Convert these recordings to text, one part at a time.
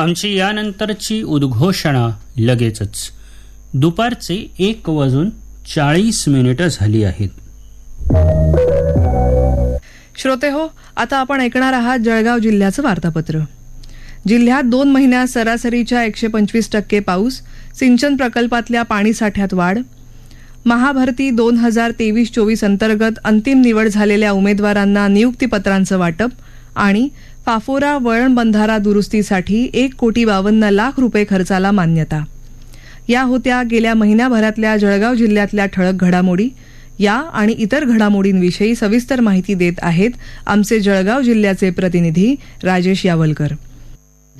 आमची यानंतरची उद्घोषणा लगेचच. दुपारचे एक वाजून चाळीस मिनिटं झाली आहेत. श्रोते हो आता आपण ऐकणार आहात जळगाव जिल्ह्याचं वार्तापत्र. जिल्ह्यात दोन महिन्यात सरासरीच्या एकशे पंचवीस टक्के पाऊस सिंचन प्रकल्पातल्या पाणीसाठ्यात वाढ. महाभरती दोन हजार तेवीस चोवीस अंतर्गत अंतिम निवड झालेल्या उमेदवारांना नियुक्तीपत्रांचं वाटप आणि पाफोरा वळण बंधारा दुरुस्तीसाठी एक कोटी बावन्न लाख रुपये खर्चाला मान्यता. या होत्या गेल्या महिन्याभरातल्या जळगाव जिल्ह्यातल्या ठळक घडामोडी. या आणि इतर घडामोडींविषयी सविस्तर माहिती देत आहेत आमचे जळगाव जिल्ह्याचे प्रतिनिधी राजेश यावलकर.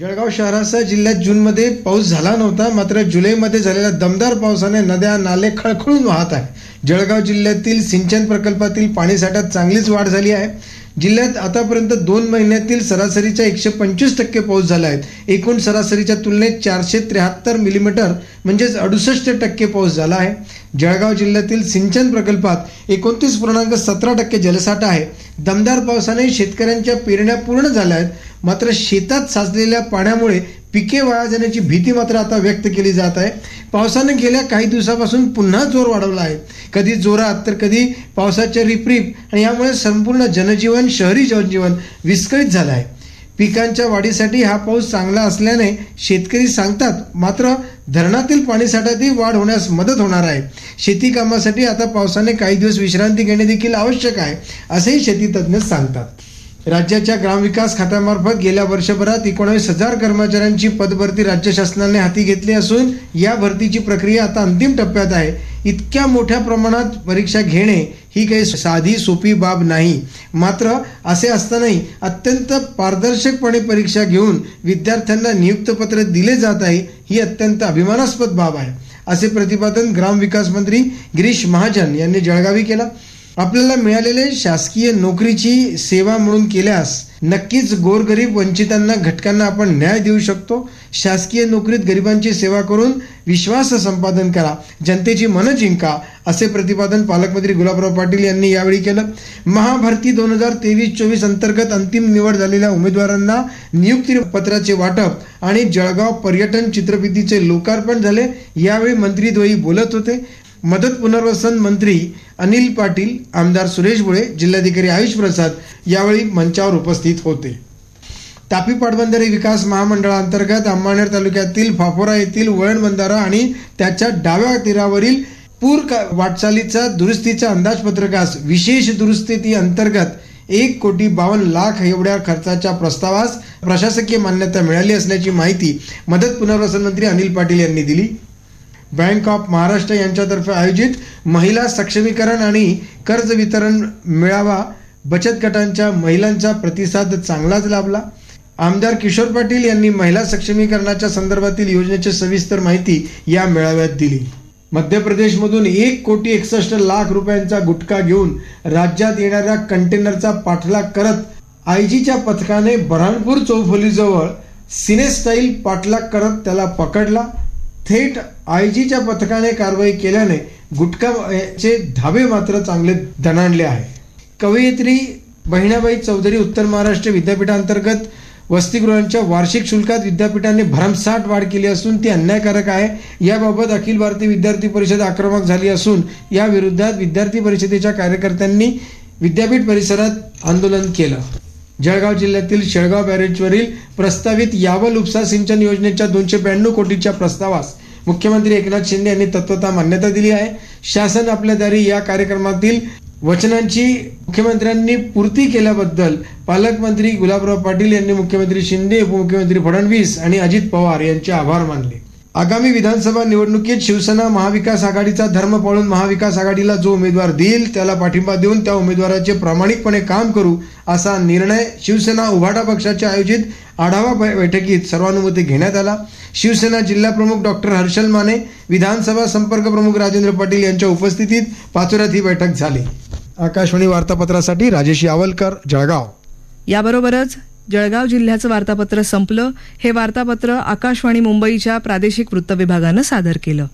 जळगाव शहरासह जिल्ह्यात जूनमध्ये पाऊस झाला नव्हता मात्र जुलैमध्ये झालेल्या दमदार पावसाने नद्या नाले खळखळून वाहत आहे जळगाव जिल्ह्यातील सिंचन प्रकल्पातील पाणीसाठ्यात चांगलीच वाढ झाली आहे. जिल्ह्यात आतापर्यंत दोन महिन्यातील सरासरीच्या एकशे पंचवीस टक्के पाऊस झाला आहे. एकूण सरासरीच्या तुलनेत चारशे त्र्याहत्तर मिलीमीटर म्हणजेच अडुसष्ट टक्के पाऊस झाला आहे. जळगाव जिल्ह्यातील सिंचन प्रकल्पात एकोणतीस पूर्णांक सतरा टक्के जलसाठा आहे. दमदार पावसाने शेतकऱ्यांच्या पेरण्या पूर्ण झाल्या आहेत. मात्र शेतात साचलेल्या पाण्यामुळे पिके वाया जाण्याची भीती मात्र आता व्यक्त केली जात आहे. पावसाने गेल्या काही दिवसापासून पुन्हा जोर वाढवला आहे. कधी जोरात तर कधी पावसाच्या रिपरिप आणि यामुळे संपूर्ण जनजीवन शहरी जनजीवन विस्कळीत झालं आहे. पिकांच्या वाढीसाठी हा पाऊस चांगला असल्याने शेतकरी सांगतात मात्र धरणातील पाणीसाठ्यातही वाढ होण्यास मदत होणार आहे. शेती कामासाठी आता पावसाने काही दिवस विश्रांती घेणे देखील आवश्यक आहे असेही शेतीतज्ज्ञ सांगतात. राज्याच्या ग्रामविकास खात्यामार्फत गेल्या वर्षभरात एकोणावीस हजार कर्मचाऱ्यांची पदभरती राज्य शासनाने हाती घेतली असून या भरतीची प्रक्रिया आता अंतिम टप्प्यात आहे. इतक्या मोठ्या प्रमाणात परीक्षा घेणे ही काही साधी सोपी बाब नाही. मात्र असे असतानाही अत्यंत पारदर्शकपणे परीक्षा घेऊन विद्यार्थ्यांना नियुक्तपत्र दिले जात आहे ही अत्यंत अभिमानास्पद बाब आहे. असे प्रतिपादन ग्रामविकास मंत्री गिरीश महाजन यांनी जळगावी केला. आपल्याला मिळालेले शासकीय नोकरीची सेवा म्हणून केल्यास नक्कीच गोरगरीब वंचितांना घटकांना आपण न्याय देऊ शकतो. शासकीय नोकरीत गरिबांची सेवा करून विश्वास संपादन करा. जनतेची मनं जिंका असे प्रतिपादन पालकमंत्री गुलाबराव पाटील यांनी यावेळी केलं. महाभरती दोन हजार तेवीस चोवीस अंतर्गत अंतिम निवड झालेल्या उमेदवारांना नियुक्ती पत्राचे वाटप आणि जळगाव पर्यटन चित्रफितीचे लोकार्पण झाले. यावेळी मंत्री द्वयी बोलत होते. मदत पुनर्वसन मंत्री अनिल पाटील आमदार सुरेश भुळे जिल्हाधिकारी आयुष प्रसाद यावेळी मंचावर उपस्थित होते. तापी पाटबंधारे विकास महामंडळाअंतर्गत अंबानेर तालुक्यातील फाफोरा येथील वळण बंधारा आणि त्याच्या डाव्या तीरावरील पूर वाटचालीचा दुरुस्तीच्या अंदाजपत्रकास विशेष दुरुस्ती अंतर्गत एक कोटी बावन्न लाख एवढ्या खर्चाच्या प्रस्तावास प्रशासकीय मान्यता मिळाली असल्याची माहिती मदत पुनर्वसन मंत्री अनिल पाटील यांनी दिली. बँक ऑफ महाराष्ट्र यांच्यातर्फे आयोजित महिला सक्षमीकरण आणि कर्ज वितरण मेळावा बचत गटांच्या महिलांचा प्रतिसाद चांगलाच लाभला. आमदार किशोर पाटील यांनी महिला सक्षमीकरणाच्या संदर्भातील योजनेची सविस्तर माहिती या मेळाव्यात दिली. मध्य प्रदेशमधून एक कोटी एकसष्ट लाख रुपयांचा गुटखा घेऊन राज्यात येणाऱ्या कंटेनरचा पाठलाग करत आयजीच्या पथकाने बऱ्हाणपूर चौफुलीजवळ सिनेस्टाईल पाठलाग करत त्याला पकडला. थेट आयजीच्या पथकाने कारवाई केल्याने गुटखाचे धाबे मात्र चांगले दणाणले आहे. कवयित्री बहिणाबाई चौधरी उत्तर महाराष्ट्र विद्यापीठांतर्गत वसतिगृहांच्या वार्षिक शुल्कात विद्यापीठाने भरमसाठ वाढ केली असून ती अन्यायकारक आहे. याबाबत अखिल भारतीय विद्यार्थी परिषद आक्रमक झाली असून या विरोधात विद्यार्थी परिषदेच्या कार्यकर्त्यांनी विद्यापीठ परिसरात आंदोलन केलं. जळगाव जिल्ह्यातील शेळगाव बॅरेजवरील प्रस्तावित यावल उपसा सिंचन योजनेच्या दोनशे ब्याण्णव कोटीच्या प्रस्तावास मुख्यमंत्री एकनाथ शिंदे यांनी तत्वता मान्यता दिली आहे. शासन आपल्या दारी या कार्यक्रमातील वचनांची मुख्यमंत्र्यांनी पूर्ती केल्याबद्दल पालकमंत्री गुलाबराव पाटील यांनी मुख्यमंत्री शिंदे उपमुख्यमंत्री फडणवीस आणि अजित पवार यांचे आभार मानले. आगामी विधानसभा निवडणुकीत शिवसेना महाविकास आघाडीचा धर्म पाळून महाविकास आघाडीला जो उमेदवार देईल त्याला पाठिंबा देऊन त्या उमेदवाराचे प्रामाणिकपणे काम करू असा निर्णय शिवसेना उभाटा पक्षाच्या आयोजित आढावा बै- बैठकीत सर्वानुमते घेण्यात आला. शिवसेना जिल्हा प्रमुख डॉक्टर हर्षल माने विधानसभा संपर्क प्रमुख राजेंद्र पाटील यांच्या उपस्थितीत पाचोऱ्यात ही बैठक झाली. आकाशवाणी वार्तापत्रासाठी राजेश यावलकर जळगाव. याबरोबरच जळगाव जिल्ह्याचं वार्तापत्र संपलं. हे वार्तापत्र आकाशवाणी मुंबईच्या प्रादेशिक वृत्त विभागानं सादर केलं.